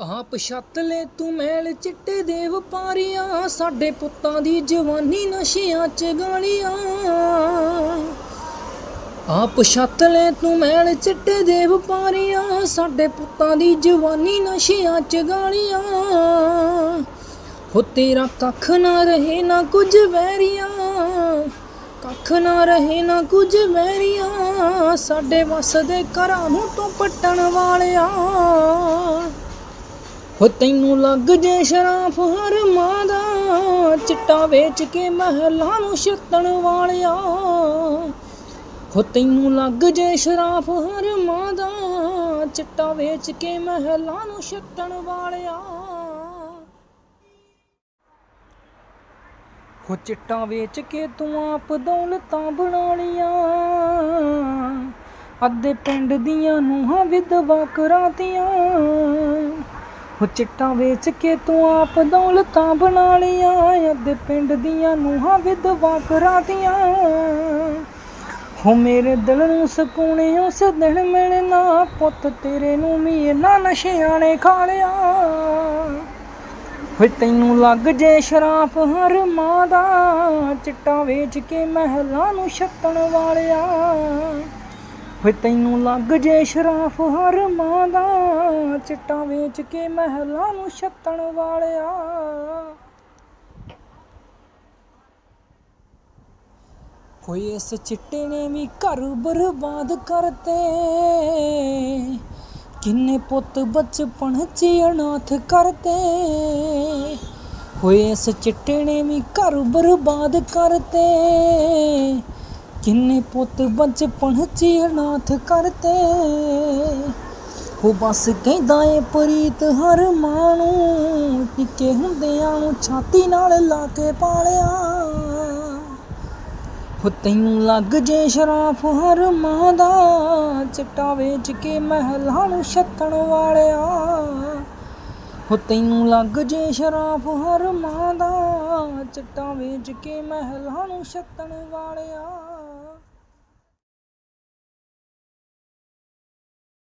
ਆਪ ਛੱਤ ਲੈ ਤੂੰ ਮੈਲ ਚਿੱਟੇ ਦੇ ਵਪਾਰੀਆਂ ਸਾਡੇ ਪੁੱਤਾਂ ਦੀ ਜਵਾਨੀ ਨਸ਼ਿਆਂ ਚ ਗਾਲੀਆਂ। ਆਪ ਛੱਤ ਲੈ ਤੂੰ ਮੈਲ ਚਿੱਟੇ ਦੇ ਵਪਾਰੀਆਂ ਸਾਡੇ ਪੁੱਤਾਂ ਦੀ ਜਵਾਨੀ ਨਸ਼ਿਆਂ ਚ ਗਾਲੀਆਂ। ਹੋ ਤੇਰਾ ਕੱਖ ਨਾ ਰਹੇ ਨਾ ਕੁਝ ਵੈਰੀਆਂ, ਕੱਖ ਨਾ ਰਹੇ ਨਾ ਕੁਝ ਵੈਰੀਆਂ, ਸਾਡੇ ਵਸ ਦੇ ਘਰਾਂ ਨੂੰ ਤੂੰ ਪੱਟਣ ਵਾਲਿਆਂ। ਹੋ ਤੈਨੂੰ ਲੱਗ ਜੇ ਸ਼ਰਾਫ ਹਰ ਮਾਂ ਦਾ ਚਿੱਟਾ ਵੇਚ ਕੇ ਮਹਿਲਾ ਨੂੰ ਛੱਤਣ ਵਾਲਿਆ। ਹੋ ਤੈਨੂੰ ਲੱਗ ਜੇ ਸ਼ਰਾਫ ਹਰ ਮਾਂ ਦਾ ਚਿੱਟਾ ਵੇਚ ਕੇ ਮਹਿਲਾ ਨੂੰ ਛੱਤਣ ਵਾਲਿਆ। ਹੋ ਚਿੱਟਾ ਵੇਚ ਕੇ ਤੂੰ ਆਪ ਦੌਲਤਾਂ ਬਣਾ ਲੀਆਂ। ਅੱਧੇ ਪਿੰਡ ਦੀਆਂ ਨੂੰਹਾਂ ਵਿਧਵਾ ਕਰਾਤੀਆਂ। ਹੋ ਚਿੱਟਾ ਵੇਚ ਕੇ ਤੂੰ ਆਪ ਦੌਲਤਾਂ ਬਣਾ ਲੀਆਂ ਅੱਧੇ ਪਿੰਡ ਦੀਆਂ ਨੂੰਹਾਂ ਵਿਧਵਾ ਕਰਾਤੀਆਂ। ਹੋ ਮੇਰੇ ਦਿਲ ਨੂੰ ਸਕੂਨ ਉਸ ਦਿਨ ਮਿਲਣਾ, ਪੁੱਤ ਤੇਰੇ ਨੂੰ ਵੀ ਇਹਨਾਂ ਨਸ਼ਿਆਂ ਨੇ ਖਾ ਲਿਆ। ਹੋਏ ਤੈਨੂੰ ਲੱਗ ਜੇ ਸ਼ਰਾਫ ਹਰ ਮਾਂ ਦਾ, ਚਿੱਟਾ ਵੇਚ ਕੇ ਮਹਿਲਾਂ ਨੂੰ ਛੱਤਣ ਵਾਲਿਆ। ਹੋਏ ਤੈਨੂੰ ਲੱਗ ਜੇ ਸ਼ਰਾਫ ਹਰ ਮਾਂ ਦਾ, ਚਿੱਟਾ ਵੇਚ ਕੇ ਮਹਿਲਾਂ ਨੂੰ ਛੱਤਣ ਵਾਲਿਆ। ਹੋਏ ਇਸ ਚਿੱਟੇ ਨੇ ਵੀ ਘਰ ਬਰਬਾਦ ਕਰਤੇ। ਕਿੰਨੇ ਪੁੱਤ ਬਚਪਨ ਚ ਅਨਾਥ ਕਰਤੇ। ਹੋਏ ਇਸ ਚਿੱਟੇ ਨੇ ਵੀ ਘਰ ਬਰਬਾਦ ਕਰਤੇ। ਕਿੰਨੇ ਪੁੱਤ ਬਚਪਨ ਚ ਅਨਾਥ ਕਰਤੇ ਉਹ ਬਸ ਕਹਿੰਦਾ ਏ, ਪ੍ਰੀਤ, ਹਰ ਮਾਂ ਨੂੰ ਨਿੱਕੇ ਹੁੰਦਿਆਂ ਨੂੰ ਛਾਤੀ ਨਾਲ ਲਾ ਕੇ ਪਾਲਿਆ। ਹੋ ਤੈਨੂੰ ਲੱਗ ਜੇ ਸ਼ਰਾਫ ਹਰ ਮਾਂ ਦਾ, ਚਿੱਟਾ ਵੇਚ ਕੇ ਮਹਿਲਾਂ ਨੂੰ ਛੱਤਣ ਵਾਲਿਆ। ਹੋ ਤੈਨੂੰ ਲੱਗ ਜੇ ਸ਼ਰਾਫ ਹਰ ਮਾਂ ਦਾ, ਚਿੱਟਾ ਵੇਚ ਕੇ ਮਹਿਲਾਂ ਨੂੰ ਛੱਤਣ ਵਾਲਿਆ